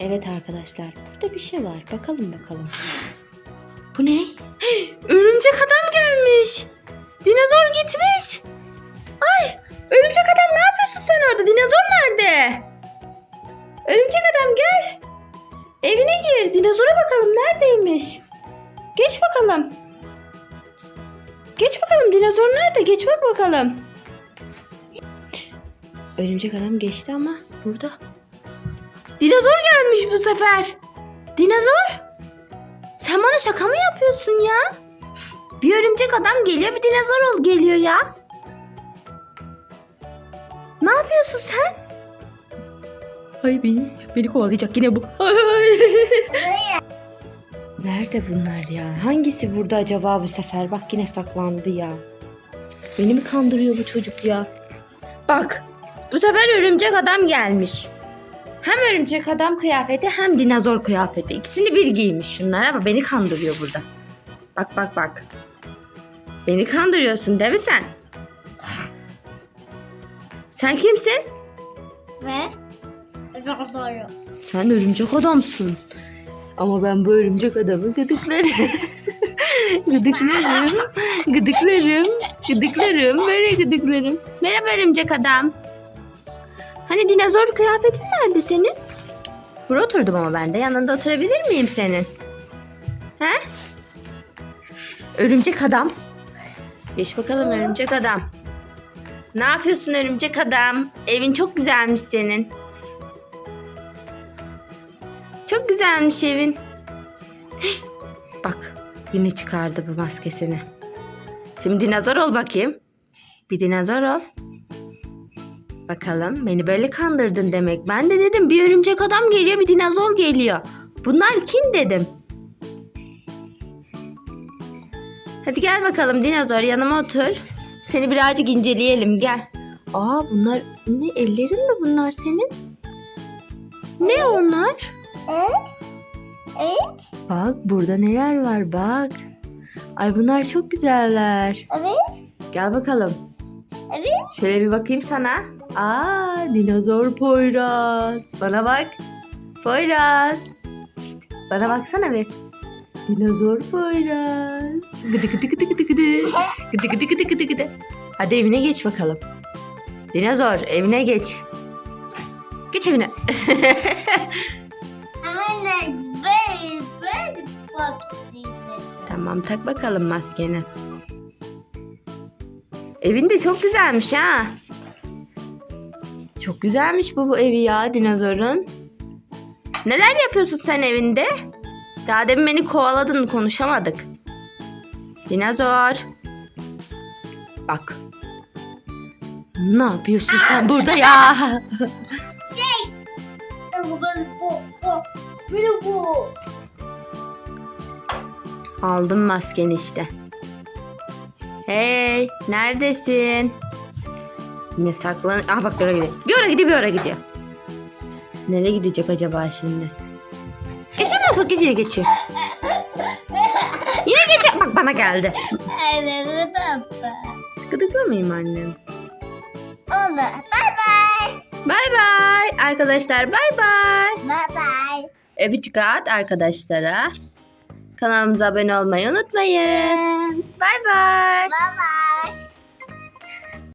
Evet arkadaşlar burada bir şey var. Bakalım bakalım. Bu ne? Örümcek adam gelmiş. Dinozor gitmiş. Ay örümcek adam ne yapıyorsun sen orada? Dinozor nerede? Örümcek adam gel. Evine gir. Dinozora bakalım neredeymiş? Geç bakalım. Geç bakalım dinozor nerede? Geç bak bakalım. Örümcek adam geçti ama burada. Dinozor gelmiş bu sefer. Dinozor? Sen bana şaka mı yapıyorsun ya? Bir örümcek adam geliyor bir dinozor ol geliyor ya. Ne yapıyorsun sen? Ay beni, beni kovalayacak yine bu. Ay. Nerede bunlar ya? Hangisi burada acaba bu sefer? Bak yine saklandı ya. Beni mi kandırıyor bu çocuk ya? Bak bu sefer örümcek adam gelmiş. Hem örümcek adam kıyafeti hem dinozor kıyafeti. İkisini bir giymiş şunlar ama beni kandırıyor burada. Bak bak bak. Beni kandırıyorsun değil mi sen? Sen kimsin? Ve Rozo'yu. Sen örümcek adamsın. Ama ben bu örümcek adamı gıdıklarım. gıdıklarım. Gıdıklarım. Gıdıklarım. Böyle gıdıklarım. Merhaba örümcek adam. Hani dinozor kıyafetin nerede senin? Buraya oturdum ama ben de. Yanında oturabilir miyim senin? He? Örümcek adam. Geç bakalım örümcek adam. Ne yapıyorsun örümcek adam? Evin çok güzelmiş senin. Çok güzelmiş evin. Bak yine çıkardı bu maskesini. Şimdi dinozor ol bakayım. Bir dinozor ol. Bakalım beni böyle kandırdın demek. Ben de dedim bir örümcek adam geliyor bir dinozor geliyor. Bunlar kim dedim. Hadi gel bakalım dinozor yanıma otur. Seni birazcık inceleyelim gel. Aa bunlar ne ellerin mi bunlar senin? Ne onlar? Evet. Bak burada neler var bak. Ay bunlar çok güzeller. Evet. Gel bakalım. Evet. Şöyle bir bakayım sana. Aa dinozor Poyraz. Bana bak. Poyraz. Şşt, bana baksana bir. Dinozor Poyraz. Gıdı gıdı gıdı gıdı gıdı. Gıdı gıdı gıdı gıdı gıdı. Hadi evine geç bakalım. Dinozor evine geç. Geç evine. Tamam tak bakalım maskeni. Evin de çok güzelmiş ha. Çok güzelmiş bu, bu evi ya dinozorun. Neler yapıyorsun sen evinde? Daha demin beni kovaladın konuşamadık. Dinozor. Bak. Ne yapıyorsun sen burada ya? Bu. Aldım maskeni işte. Hey, neredesin? Yine saklan... Aa bak bir oraya gidiyor. Bir oraya gidiyor, bir oraya gidiyor. Nereye gidecek acaba şimdi? Geçemiyor bak yine geçiyor. Yine geçiyor. Bak bana geldi. Evet. Gıdıklamayayım annem. Olur. Bye bye. Bay bay. Arkadaşlar bay bay. Bye bye. Öpücük at arkadaşlara. Kanalımıza abone olmayı unutmayın. Bay bay. Bye bye.